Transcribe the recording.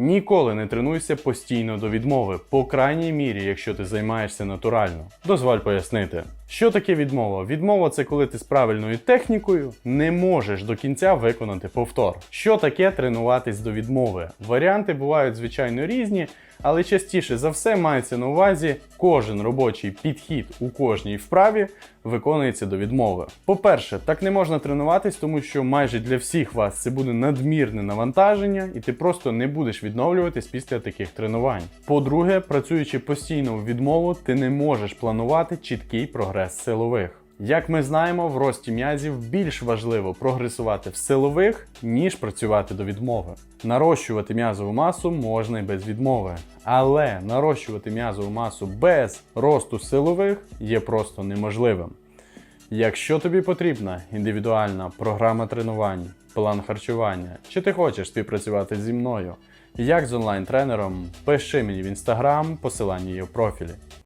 Ніколи не тренуйся постійно до відмови, по крайній мірі, якщо ти займаєшся натурально. Дозволь пояснити. Що таке відмова? Відмова це коли ти з правильною технікою не можеш до кінця виконати повтор. Що таке тренуватись до відмови? Варіанти бувають звичайно різні, але частіше за все мається на увазі, кожен робочий підхід у кожній вправі виконується до відмови. По-перше, так не можна тренуватись, тому що майже для всіх вас це буде надмірне навантаження, і ти просто не будеш відновлюватись після таких тренувань. По-друге, працюючи постійно в відмову, ти не можеш планувати чіткий прогрес силових. Як ми знаємо, в рості м'язів більш важливо прогресувати в силових, ніж працювати до відмови. Нарощувати м'язову масу можна і без відмови, але нарощувати м'язову масу без росту силових є просто неможливим. Якщо тобі потрібна індивідуальна програма тренувань, план харчування, чи ти хочеш співпрацювати зі мною, як з онлайн-тренером, пиши мені в інстаграм, посилання є в профілі.